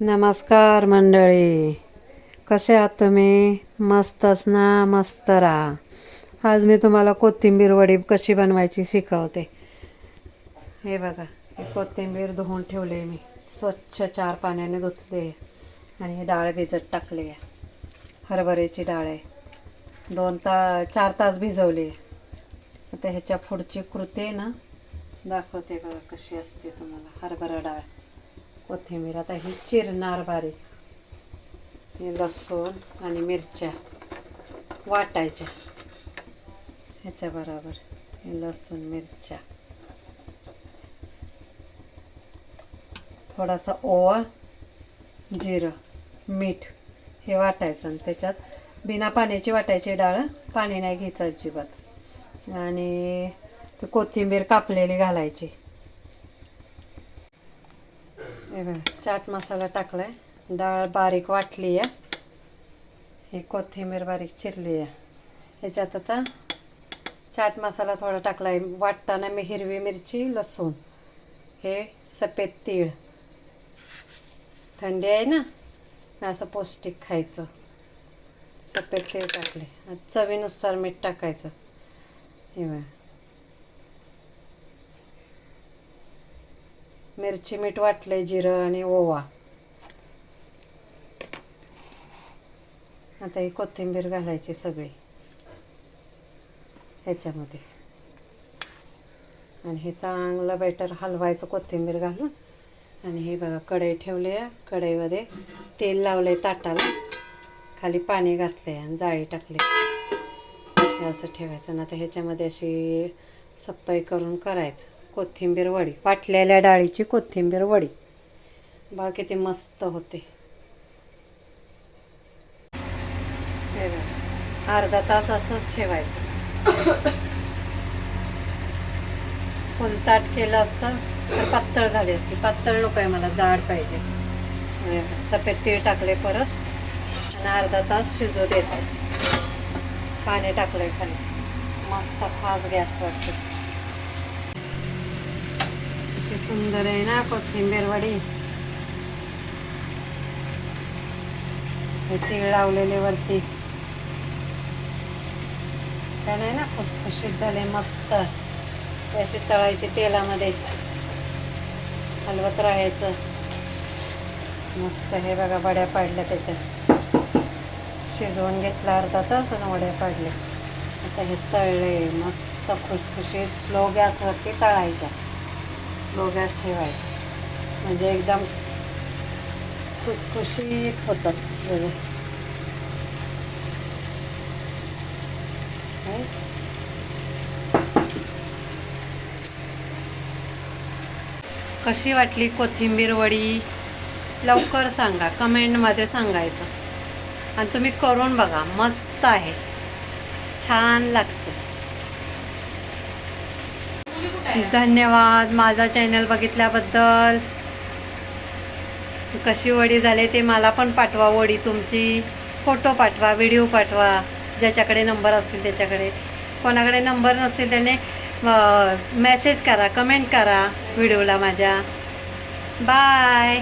नमस्कार मंडळी. कसे आहात तुम्ही? मस्तच ना? मस्त राहा. आज मी तुम्हाला कोथिंबीर वडी कशी बनवायची शिकवते. हे बघा कोथिंबीर धुवून ठेवली मी. स्वच्छ चार पाण्याने धुतले आणि हे डाळ भिजत टाकली. आहे हरभऱ्याची डाळ आहे. दोन ता चार तास भिजवली. आता ह्याच्या पुढची कृती ना. दाखवते बघा कशी असते तुम्हाला. हरभरा डाळ. कोथिंबीर. आता ही चिरणार बारीक. हे लसूण आणि मिरच्या वाटायच्या. ह्याच्या बरोबर हे लसूण मिरच्या. थोडासा ओवा जिरं मीठ हे वाटायचं आणि त्याच्यात बिना पाण्याची वाटायची डाळ पाणी नाही घ्यायचं अजिबात. आणि ती कोथिंबीर कापलेली घालायची. चाट मसाला टाकला आहे डाळ बारीक वाटली आहे. ही कोथिंबीर बारीक चिरली आहे. ह्याच्यात आता चाट मसाला थोडा टाकला आहे वाटताना मी हिरवी मिरची लसूण हे सफेद तीळ. थंडी आहे ना असं पौष्टिक खायचं. सफेद तीळ टाकले. चवीनुसार मीठ टाकायचं. हे मिरची मीठ वाटलंय जिरं आणि ओवा. आता ही कोथिंबीर घालायची सगळी. ह्याच्यामध्ये. आणि हे चांगलं बेटर हलवायचं कोथिंबीर घालून. आणि हे बघा कढई ठेवली आहे. कढईमध्ये तेल लावलं आहे ताटाला. खाली पाणी घातलंय आणि जाळी टाकली. असं ठेवायचं. आणि आता ह्याच्यामध्ये अशी सप्पाई करून करायचं. कोथिंबीर वडी वाटलेल्या डाळीची कोथिंबीर वडी. बा किती मस्त होते. अर्धा तास असंच ठेवायचं. फुलताट केलं असतं तर पातळ झाली असती. पातळ नको आहे मला जाड पाहिजे. सफेद तीळ टाकले परत. आणि अर्धा तास शिजू देते पाणी टाकलंय खाली. मस्त फास्ट गॅस वाटते. अशी सुंदर आहे ना कोथिंबीरवडी हे तीळ लावलेले वरती. छान आहे ना खुसखुशीत झाले मस्त. ते अशी तळायची तेलामध्ये. हलवत राहायचं. मस्त हे बघा वड्या पाडल्या त्याच्यात. शिजवून घेतला अर्धा तास आणि वड्या पाडल्या. आता हे तळले मस्त खुसखुशीत स्लो गॅसवरती तळायच्या. स्लो गॅस ठेवायचा. म्हणजे एकदम खुसखुशीत होतात वेगळे म्हणजे कशी वाटली कोथिंबीर वडी? लवकर सांगा कमेंटमध्ये सांगायचं. आणि तुम्ही करून बघा मस्त आहे. छान लागते. धन्यवाद. माझा चॅनल बघितल्याबद्दल. कशी वडी झाली ते मला पण पाठवा वडी तुमची. फोटो पाठवा व्हिडिओ पाठवा. ज्याच्याकडे नंबर असतील त्याच्याकडे. कोणाकडे नंबर नसतील त्याने मेसेज करा कमेंट करा व्हिडिओला माझ्या. बाय